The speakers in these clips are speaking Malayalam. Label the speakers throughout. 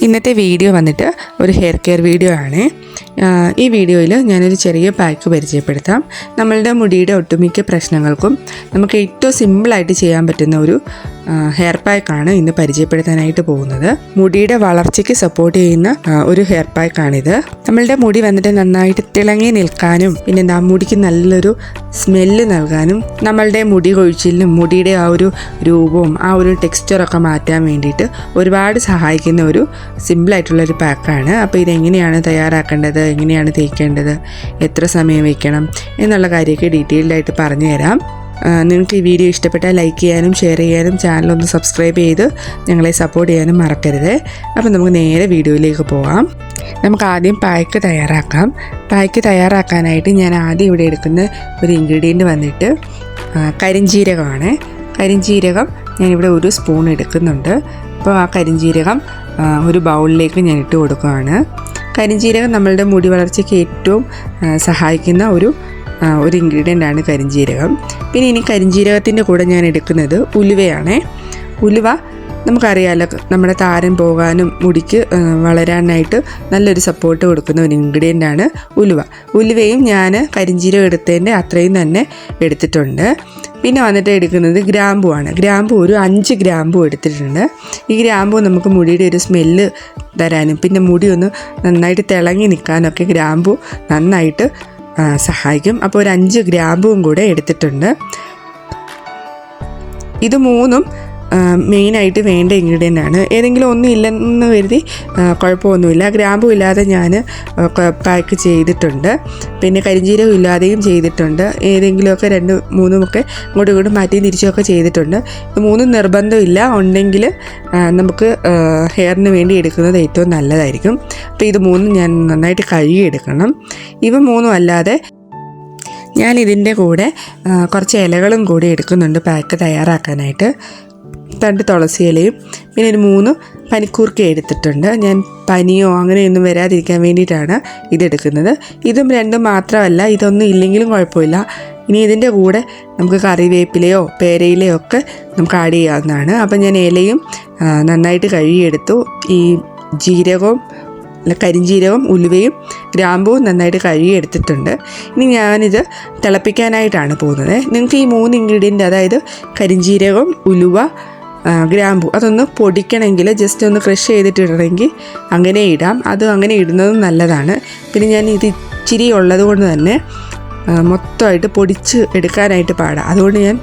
Speaker 1: ഇന്നത്തെ വീഡിയോ വന്നിട്ട് ഒരു ഹെയർ കെയർ വീഡിയോ ആണ്. ഈ വീഡിയോയിൽ ഞാനൊരു ചെറിയ പാക്ക് പരിചയപ്പെടുത്താം. നമ്മളുടെ മുടിയുടെ ഒട്ടുമിക്ക പ്രശ്നങ്ങൾക്കും നമുക്ക് ഏറ്റവും സിമ്പിളായിട്ട് ചെയ്യാൻ പറ്റുന്ന ഒരു ആ, ഹെയർ പാക്കാണ് ഇന്ന് പരിചയപ്പെടുത്താനായിട്ട് പോകുന്നത്. മുടിയുടെ വളർച്ചയ്ക്ക് സപ്പോർട്ട് ചെയ്യുന്ന ഒരു ഹെയർ പാക്കാണിത് നമ്മളുടെ മുടി വന്നിട്ട് നന്നായിട്ട് തിളങ്ങി നിൽക്കാനും പിന്നെ എന്താ മുടിക്ക് നല്ലൊരു സ്മെല്ല് നൽകാനും നമ്മളുടെ മുടി കൊഴിച്ചിലിനും മുടിയുടെ ആ ഒരു രൂപവും ആ ഒരു ടെക്സ്ചറൊക്കെ മാറ്റാൻ വേണ്ടിയിട്ട് ഒരുപാട് സഹായിക്കുന്ന ഒരു സിമ്പിളായിട്ടുള്ള ഒരു പാക്കാണ് അപ്പോൾ ഇതെങ്ങനെയാണ് തയ്യാറാക്കേണ്ടത്? എങ്ങനെയാണ് തേക്കേണ്ടത്? എത്ര സമയം വയ്ക്കണം എന്നുള്ള കാര്യമൊക്കെ ഡീറ്റെയിൽഡ് ആയിട്ട് പറഞ്ഞു തരാം. നിങ്ങൾക്ക് ഈ വീഡിയോ ഇഷ്ടപ്പെട്ടാൽ ലൈക്ക് ചെയ്യാനും ഷെയർ ചെയ്യാനും ചാനൽ ഒന്ന് സബ്സ്ക്രൈബ് ചെയ്ത് ഞങ്ങളെ സപ്പോർട്ട് ചെയ്യാനും മറക്കരുത്. അപ്പോൾ നമുക്ക് നേരെ വീഡിയോയിലേക്ക് പോകാം നമുക്ക് ആദ്യം പായ്ക്ക് തയ്യാറാക്കാം. പായ്ക്ക് തയ്യാറാക്കാനായിട്ട് ഞാൻ ആദ്യം ഇവിടെ എടുക്കുന്ന ഒരു ഇൻഗ്രീഡിയന്റ് വന്നിട്ട് കരിഞ്ചീരകമാണ്. കരിഞ്ജീരകം ഞാനിവിടെ ഒരു സ്പൂൺ എടുക്കുന്നുണ്ട്. അപ്പോൾ ആ കരിഞ്ജീരകം ഒരു ബൗളിലേക്ക് ഞാൻ ഇട്ട് കൊടുക്കുകയാണ്. കരിഞ്ജീരകം നമ്മളുടെ മുടി വളർച്ചയ്ക്ക് ഏറ്റവും സഹായിക്കുന്ന ഒരു ഒരു ഇൻഗ്രീഡിയന്റ് ആണ് കരിഞ്ജീരകം പിന്നെ ഇനി കരിഞ്ജീരകത്തിന്റെ കൂടെ ഞാൻ എടുക്കുന്നത് ഉലുവയാണേ. ഉലുവ നമുക്കറിയാലോ നമ്മുടെ താരൻ പോകാനും മുടിക്ക് വളരാനായിട്ട് നല്ലൊരു സപ്പോർട്ട് കൊടുക്കുന്ന ഒരു ഇൻഗ്രീഡിയന്റ് ആണ് ഉലുവ. ഉലുവയും ഞാൻ കരിഞ്ചീരം എടുത്തതിന്റെ അത്രയും തന്നെ എടുത്തിട്ടുണ്ട്. പിന്നെ വന്നിട്ട് എടുക്കുന്നത് ഗ്രാമ്പു ആണ്. ഗ്രാമ്പു ഒരു അഞ്ച് ഗ്രാമ്പു എടുത്തിട്ടുണ്ട്. ഈ ഗ്രാമ്പു നമുക്ക് മുടിയുടെ ഒരു സ്മെല്ല് തരാനും പിന്നെ മുടി ഒന്ന് നന്നായിട്ട് തിളങ്ങി നിൽക്കാനൊക്കെ ഗ്രാമ്പു നന്നായിട്ട് സഹായിക്കും. അപ്പോൾ ഒരു അഞ്ച് ഗ്രാമ്പുവും കൂടെ എടുത്തിട്ടുണ്ട്. ഇത് മൂന്നും മെയിനായിട്ട് വേണ്ട ഇൻഗ്രീഡിയന്റ് ആണ് ഏതെങ്കിലും ഒന്നും ഇല്ലെന്ന് കരുതി കുഴപ്പമൊന്നുമില്ല. ഗ്രാമ്പും ഇല്ലാതെ ഞാൻ പാക്ക് ചെയ്തിട്ടുണ്ട്. പിന്നെ കരിഞ്ജീരകം ഇല്ലാതെയും ചെയ്തിട്ടുണ്ട്. ഏതെങ്കിലുമൊക്കെ രണ്ട് മൂന്നുമൊക്കെ ഇങ്ങോട്ടും ഇങ്ങോട്ടും മാറ്റിയും തിരിച്ചുമൊക്കെ ചെയ്തിട്ടുണ്ട്. മൂന്നും നിർബന്ധമില്ല. ഉണ്ടെങ്കിൽ നമുക്ക് ഹെയറിന് വേണ്ടി എടുക്കുന്നത് ഏറ്റവും നല്ലതായിരിക്കും. അപ്പോൾ ഇത് മൂന്നും ഞാൻ നന്നായിട്ട് കഴുകിയെടുക്കണം. ഇവ മൂന്നും അല്ലാതെ ഞാൻ ഇതിന്റെ കൂടെ കുറച്ച് ഇലകളും കൂടി എടുക്കുന്നുണ്ട് പാക്ക് തയ്യാറാക്കാനായിട്ട്. രണ്ട് തുളസി ഇലയും പിന്നെ ഒരു മൂന്ന് പനിക്കൂർക്ക എടുത്തിട്ടുണ്ട്. ഞാൻ പനിയോ അങ്ങനെയൊന്നും വരാതിരിക്കാൻ വേണ്ടിയിട്ടാണ് ഇതെടുക്കുന്നത്. ഇതും രണ്ടും മാത്രമല്ല ഇതൊന്നും ഇല്ലെങ്കിലും കുഴപ്പമില്ല. ഇനി ഇതിന്റെ കൂടെ നമുക്ക് കറിവേപ്പിലയോ പേരയിലയോ ഒക്കെ നമുക്ക് ആഡ് ചെയ്യാവുന്നതാണ്. അപ്പം ഞാൻ ഇലയും നന്നായിട്ട് കഴുകിയെടുത്തു. ഈ ജീരകവും അല്ല കരിഞ്ജീരകവും ഉലുവയും ഗ്രാമ്പുവും നന്നായിട്ട് കഴുകിയെടുത്തിട്ടുണ്ട്. ഇനി ഞാനിത് തിളപ്പിക്കാനായിട്ടാണ് പോകുന്നത്. നിങ്ങൾക്ക് ഈ മൂന്ന് ഇൻഗ്രീഡിയന്റ് അതായത് കരിഞ്ജീരകം ഉലുവ ഗ്രാമ്പു. അതൊന്ന് പൊടിക്കണമെങ്കിൽ ജസ്റ്റ് ഒന്ന് ക്രഷ് ചെയ്തിട്ടിടണമെങ്കിൽ അങ്ങനെ ഇടാം. അത് അങ്ങനെ ഇടുന്നതും നല്ലതാണ്. പിന്നെ ഞാൻ ഇത് ഇച്ചിരി ഉള്ളത് കൊണ്ട് തന്നെ മൊത്തമായിട്ട് പൊടിച്ച് എടുക്കാനായിട്ട് പാടാം. അതുകൊണ്ട് ഞാൻ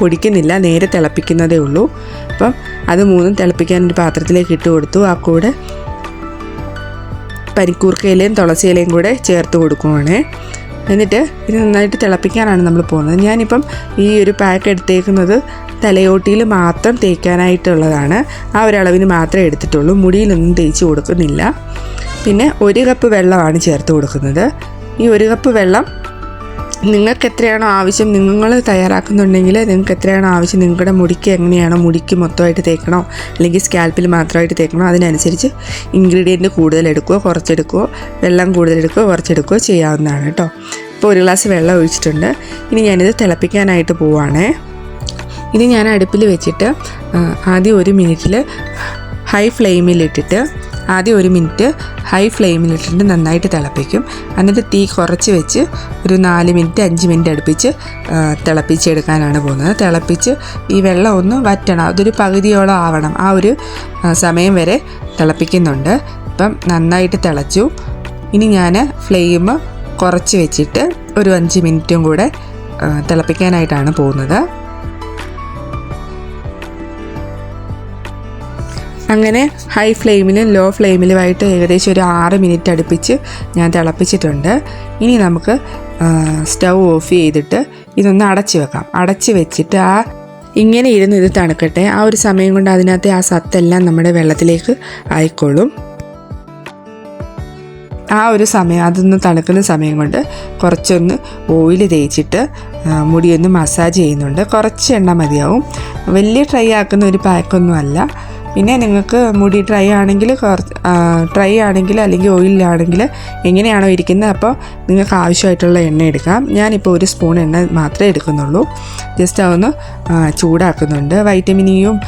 Speaker 1: പൊടിക്കുന്നില്ല. നേരെ തിളപ്പിക്കുന്നതേ ഉള്ളൂ. അപ്പം അത് മൂന്നും തിളപ്പിക്കാൻ ഒരു പാത്രത്തിലേക്ക് ഇട്ട് കൊടുത്തു. ആ കൂടെ പനിക്കൂർക്കയിലയും തുളസിയിലയും കൂടെ ചേർത്ത് കൊടുക്കുവാണേ. എന്നിട്ട് ഇത് നന്നായിട്ട് തിളപ്പിക്കാനാണ് നമ്മൾ പോകുന്നത്. ഞാനിപ്പം ഈ ഒരു പാക്ക് എടുത്തേക്കുന്നത് തലയോട്ടിയിൽ മാത്രം തേക്കാനായിട്ടുള്ളതാണ്. ആ ഒരളവിന് മാത്രമേ എടുത്തിട്ടുള്ളൂ. മുടിയിലൊന്നും തേച്ച് കൊടുക്കുന്നില്ല. പിന്നെ ഒരു കപ്പ് വെള്ളമാണ് ചേർത്ത് കൊടുക്കുന്നത്. ഈ ഒരു കപ്പ് വെള്ളം നിങ്ങൾക്ക് എത്രയാണോ ആവശ്യം നിങ്ങൾ തയ്യാറാക്കുന്നുണ്ടെങ്കിൽ നിങ്ങൾക്ക് എത്രയാണോ ആവശ്യം നിങ്ങളുടെ മുടിക്ക് എങ്ങനെയാണോ മുടിക്ക് മൊത്തമായിട്ട് തേക്കണോ അല്ലെങ്കിൽ സ്കാൽപ്പിൽ മാത്രമായിട്ട് തേക്കണോ അതിനനുസരിച്ച് ഇൻഗ്രീഡിയന്റ് കൂടുതൽ എടുക്കുകയോ കുറച്ചെടുക്കുകയോ വെള്ളം കൂടുതൽ എടുക്കുകയോ കുറച്ചെടുക്കുകയോ ചെയ്യാവുന്നതാണ് കേട്ടോ. ഇപ്പോൾ ഒരു ഗ്ലാസ് വെള്ളം ഒഴിച്ചിട്ടുണ്ട്. ഇനി ഞാനിത് തിളപ്പിക്കാനായിട്ട് പോവുകയാണേ ഇത് ഞാൻ അടുപ്പിൽ വെച്ചിട്ട് ആദ്യം ഒരു മിനിറ്റിൽ ഹൈ ഫ്ലെയിമിലിട്ടിട്ട് ആദ്യം ഒരു മിനിറ്റ് ഹൈ ഫ്ലെയിമിലിട്ടിട്ട് നന്നായിട്ട് തിളപ്പിക്കും. എന്നിട്ട് തീ കുറച്ച് വെച്ച് ഒരു നാല് മിനിറ്റ് അഞ്ച് മിനിറ്റ് അടുപ്പിച്ച് തിളപ്പിച്ചെടുക്കാനാണ് പോകുന്നത്. തിളപ്പിച്ച് ഈ വെള്ളം ഒന്ന് വറ്റണം. അതൊരു പകുതിയോളം ആവണം. ആ ഒരു സമയം വരെ തിളപ്പിക്കുന്നുണ്ട്. ഇപ്പം നന്നായിട്ട് തിളച്ചു. ഇനി ഞാൻ ഫ്ലെയിം കുറച്ച് വെച്ചിട്ട് ഒരു അഞ്ച് മിനിറ്റും കൂടെ തിളപ്പിക്കാനായിട്ടാണ് പോകുന്നത്. അങ്ങനെ ഹൈ ഫ്ലെയിമിലും ലോ ഫ്ലെയിമിലുമായിട്ട് ഏകദേശം ഒരു ആറ് മിനിറ്റ് അടുപ്പിച്ച് ഞാൻ തിളപ്പിച്ചിട്ടുണ്ട്. ഇനി നമുക്ക് സ്റ്റൗ ഓഫ് ചെയ്തിട്ട് ഇതൊന്ന് അടച്ച് വെക്കാം. അടച്ച് വെച്ചിട്ട് ആ ഇങ്ങനെ ഇരുന്ന് ഇത് തണുക്കട്ടെ. ആ ഒരു സമയം കൊണ്ട് അതിനകത്തെ ആ സത്തെല്ലാം നമ്മുടെ വെള്ളത്തിലേക്ക് ആയിക്കോളും. ആ ഒരു സമയം അതൊന്ന് തണുക്കുന്ന സമയം കൊണ്ട് കുറച്ചൊന്ന് ഓയിൽ തേച്ചിട്ട് മുടിയൊന്ന് മസാജ് ചെയ്യുന്നുണ്ട്. കുറച്ച് എണ്ണ മതിയാവും. വലിയ ട്രൈ ആക്കുന്ന ഒരു പാക്കൊന്നും അല്ല. പിന്നെ നിങ്ങൾക്ക് മുടി ഡ്രൈ ആണെങ്കിൽ ഡ്രൈ ആണെങ്കിൽ അല്ലെങ്കിൽ ഓയിലാണെങ്കിൽ എങ്ങനെയാണോ ഇരിക്കുന്നത് അപ്പോൾ നിങ്ങൾക്ക് ആവശ്യമായിട്ടുള്ള എണ്ണ എടുക്കാം. ഞാനിപ്പോൾ ഒരു സ്പൂൺ എണ്ണ മാത്രമേ എടുക്കുന്നുള്ളൂ. ജസ്റ്റ് അതൊന്ന് ചൂടാക്കുന്നുണ്ട്. വൈറ്റമിൻ ഇയും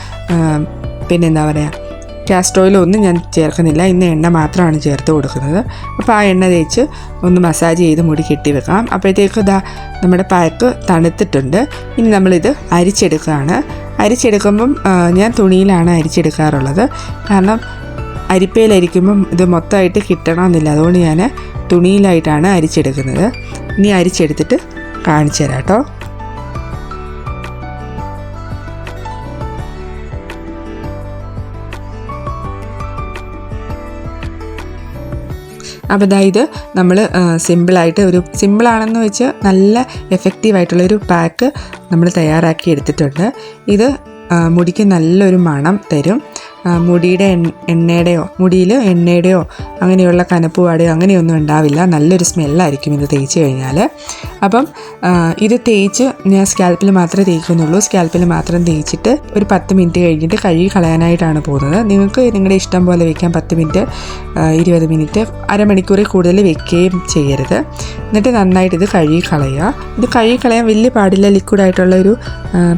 Speaker 1: പിന്നെന്താ പറയുക കാസ്റ്റർ ഓയിൽ ഒന്നും ഞാൻ ചേർക്കുന്നില്ല. ഇന്ന് എണ്ണ മാത്രമാണ് ചേർത്ത് കൊടുക്കുന്നത്. അപ്പോൾ ആ എണ്ണ തേച്ച് ഒന്ന് മസാജ് ചെയ്ത് മുടി കെട്ടി വെക്കാം. അപ്പോഴത്തേക്ക് ഇതാ നമ്മുടെ പാക്ക് തണുത്തിട്ടുണ്ട്. ഇനി നമ്മളിത് അരിച്ചെടുക്കുകയാണ്. അരിച്ചെടുക്കുമ്പം ഞാൻ തുണിയിലാണ് അരിച്ചെടുക്കാറുള്ളത്. കാരണം അരിപ്പയിലരിക്കുമ്പം ഇത് മൊത്തമായിട്ട് കിട്ടണമെന്നില്ല. അതുകൊണ്ട് ഞാൻ തുണിയിലായിട്ടാണ് അരിച്ചെടുക്കുന്നത്. ഇനി അരിച്ചെടുത്തിട്ട് കാണിച്ചു തരാം കേട്ടോ. അപ്പോൾ ഇത് നമ്മൾ സിമ്പിളായിട്ട് ഒരു സിമ്പിളാണെന്ന് വെച്ച് നല്ല എഫക്റ്റീവായിട്ടുള്ള ഒരു പാക്ക് നമ്മൾ തയ്യാറാക്കി എടുത്തിട്ടുണ്ട്. ഇത് മുടിക്ക് നല്ലൊരു മണം തരും. മുടിയുടെ എണ്ണ എണ്ണയുടെയോ മുടിയിൽ എണ്ണയുടെയോ അങ്ങനെയുള്ള കനപ്പുപാടെയോ അങ്ങനെയൊന്നും ഉണ്ടാവില്ല. നല്ലൊരു സ്മെല്ലായിരിക്കും ഇത് തേച്ച് കഴിഞ്ഞാൽ അപ്പം ഇത് തേച്ച് ഞാൻ സ്കാൽപ്പിൽ മാത്രമേ തേക്കുന്നുള്ളൂ. സ്കാൽപ്പിൽ മാത്രം തേച്ചിട്ട് ഒരു പത്ത് മിനിറ്റ് കഴിഞ്ഞിട്ട് കഴുകി കളയാനായിട്ടാണ് പോകുന്നത്. നിങ്ങൾക്ക് നിങ്ങളുടെ ഇഷ്ടം പോലെ വെക്കാം. പത്ത് മിനിറ്റ് ഇരുപത് മിനിറ്റ് അരമണിക്കൂറിൽ കൂടുതൽ വെക്കുകയും ചെയ്യരുത്. എന്നിട്ട് നന്നായിട്ട് ഇത് കഴുകി കളയുക. ഇത് കഴുകി കളയാൻ വലിയ പാടില്ല. ലിക്വിഡായിട്ടുള്ള ഒരു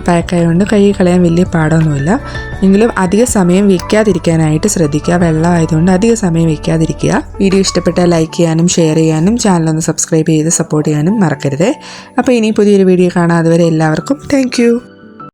Speaker 1: പാക്ക് ആയതുകൊണ്ട് കഴുകി കളയാൻ വലിയ പാടൊന്നുമില്ല. എങ്കിലും അധിക സമയം വെക്കാതിരിക്കാനായിട്ട് ശ്രദ്ധിക്കുക. വെള്ളമായതുകൊണ്ട് അധിക സമയം വെക്കാതിരിക്കുക വീഡിയോ ഇഷ്ടപ്പെട്ടാൽ ലൈക്ക് ചെയ്യാനും ഷെയർ ചെയ്യാനും ചാനൽ ഒന്ന് സബ്സ്ക്രൈബ് ചെയ്ത് സപ്പോർട്ട് ചെയ്യാനും മറക്കരുത്. അപ്പോൾ ഇനി പുതിയൊരു വീഡിയോ കാണാം. അതുവരെ എല്ലാവർക്കും താങ്ക്